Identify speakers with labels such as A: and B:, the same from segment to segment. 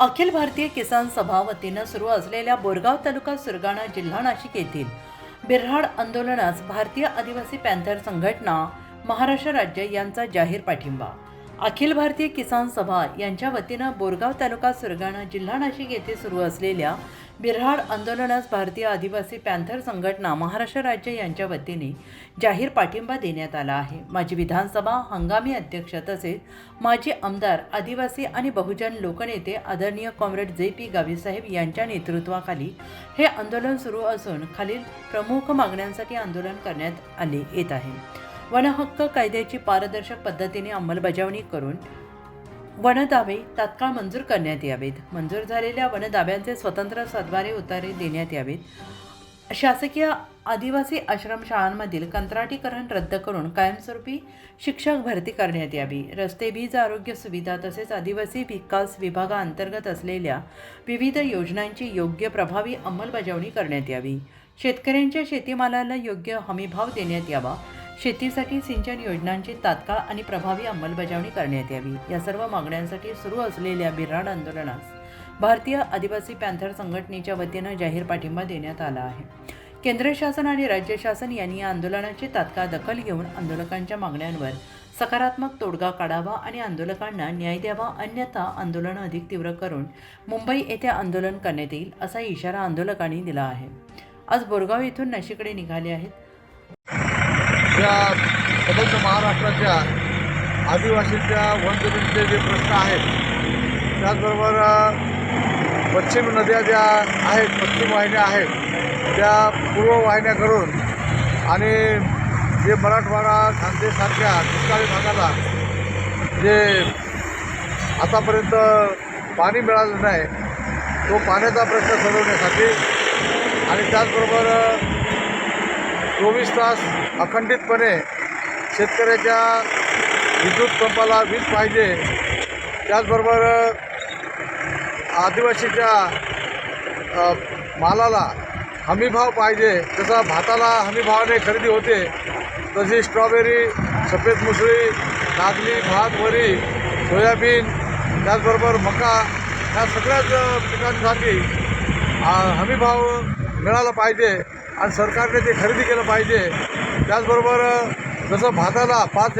A: अखिल भारतीय किसान सभा वतीनं सुरू असलेल्या बोरगाव तालुका सुरगाणा जिल्हा नाशिक येथील बिर्हाड आंदोलनास भारतीय आदिवासी पॅन्थर संघटना महाराष्ट्र राज्य यांचा जाहीर पाठिंबा. अखिल भारतीय किसान सभा यांच्या वतीनं बोरगाव तालुका सुरगाणा जिल्हा नाशिक येथे सुरू असलेल्या बिर्हाड आंदोलनास भारतीय आदिवासी पॅन्थर संघटना महाराष्ट्र राज्य यांच्या वतीने जाहीर पाठिंबा देण्यात आला आहे. माजी विधानसभा हंगामी अध्यक्ष तसेच माजी आमदार आदिवासी आणि बहुजन लोकनेते आदरणीय कॉम्रेड जे पी गावीसाहेब यांच्या नेतृत्वाखाली हे आंदोलन सुरू असून खालील प्रमुख मागण्यांसाठी आंदोलन करण्यात आले येत आहे. वनहक्क कायद्याची पारदर्शक पद्धतीने अंमलबजावणी करून वनदावे तात्काळ मंजूर करण्यात यावेत. मंजूर झालेल्या वनदाव्यांचे स्वतंत्र सद्वारे उतारे देण्यात यावेत. शासकीय आदिवासी आश्रमशाळांमधील कंत्राटीकरण रद्द करून कायमस्वरूपी शिक्षक भरती करण्यात यावी. रस्ते वीज आरोग्य सुविधा तसेच आदिवासी विकास विभागाअंतर्गत असलेल्या विविध योजनांची योग्य प्रभावी अंमलबजावणी करण्यात यावी. शेतकऱ्यांच्या शेतीमालाला योग्य हमीभाव देण्यात यावा. शेतीसाठी सिंचन योजनांची तात्काळ आणि प्रभावी अंमलबजावणी करण्यात यावी. या सर्व मागण्यांसाठी सुरू असलेल्या बिर्हाड आंदोलनास भारतीय आदिवासी पॅन्थर संघटनेच्या वतीनं जाहीर पाठिंबा देण्यात आला आहे. केंद्र शासन आणि राज्य शासन यांनी या आंदोलनाची तात्काळ दखल घेऊन आंदोलकांच्या मागण्यांवर सकारात्मक तोडगा काढावा आणि आंदोलकांना न्याय द्यावा अन्यथा आंदोलन अधिक तीव्र करून मुंबई येथे आंदोलन करण्यात येईल असा इशारा आंदोलकांनी दिला आहे. आज बोरगाव येथून नाशिककडे निघाले आहेत.
B: या स्वतंत्र महाराष्ट्राच्या आदिवासींच्या वनजमिनीचे जे प्रश्न आहेत त्याचबरोबर पश्चिम नद्या ज्या आहेत पश्चिम वाहिन्या आहेत त्या पूर्व वाहिन्या करून आणि जे मराठवाडा खानदेशसारख्या दुष्काळी भागाला जे आतापर्यंत पाणी मिळालं नाही तो पाण्याचा प्रश्न सोडवण्यासाठी आणि त्याचबरोबर चोवीस तास अखंडितपणे शेतकऱ्याच्या विद्युत पंपाला वीज पाहिजे. त्याचबरोबर आदिवासीच्या मालाला हमीभाव पाहिजे. जसा भाताला हमीभावाने खरेदी होते तशी स्ट्रॉबेरी सफेद मुसळी नागली भात वरी सोयाबीन त्याचबरोबर मका या सगळ्याच पिकांसाठी हमीभाव मिळाला पाहिजे. आणि सरकारने ते खरेदी केलं पाहिजे. त्याचबरोबर जसं भाताला पाच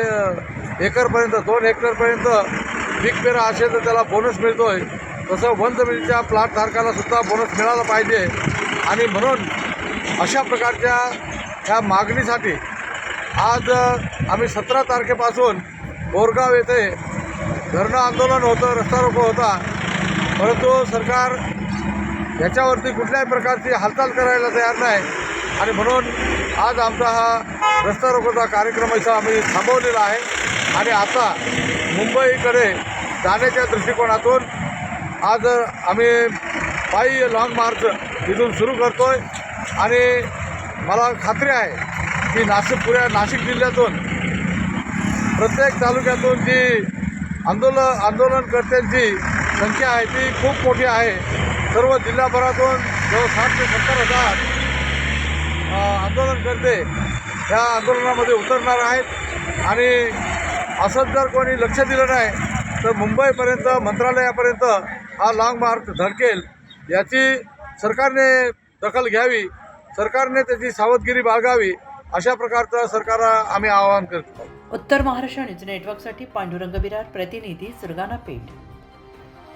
B: एकरपर्यंत दोन हेक्टरपर्यंत पीक पेरा असेल तर त्याला बोनस मिळतो आहे तसं वन जमिनीच्या प्लॉटधारकाला सुद्धा बोनस मिळाला पाहिजे. आणि म्हणून अशा प्रकारच्या ह्या मागणीसाठी आज आम्ही सतरा तारखेपासून बोरगाव येथे धरणं आंदोलन होतं रस्ता रोको होता. परंतु सरकार याच्यावरती कुठल्याही प्रकारची हालचाल करायला तयार नाही. आणि म्हणून आज आमचा हा रस्ता रोकोचा कार्यक्रम इथं आम्ही थांबवलेला आहे. आणि आता मुंबईकडे जाण्याच्या दृष्टिकोनातून आज आम्ही पायी लाँग मार्च इथून सुरू करतो आहे आणि मला खात्री आहे की नाशिक पुऱ्या नाशिक जिल्ह्यातून प्रत्येक तालुक्यातून जी आंदोलन आंदोलनकर्त्यांची संख्या आहे ती खूप मोठी आहे. सर्व जिल्हाभरातून जवळ साठ ते सत्तर हजार आंदोलन आंदोलनकर्ते ह्या आंदोलनामध्ये उतरणार आहेत. आणि असंच जर कोणी लक्ष दिलं नाही तर मुंबईपर्यंत मंत्रालयापर्यंत हा लाँग मार्च धडकेल. याची सरकारने दखल घ्यावी सरकारने त्याची सावधगिरी बाळगावी अशा प्रकारचं सरकार आम्ही आवाहन करतो.
A: उत्तर महाराष्ट्र न्यूज नेटवर्कसाठी पांडुरंग बिरार प्रतिनिधी सुरगाणा पेठ.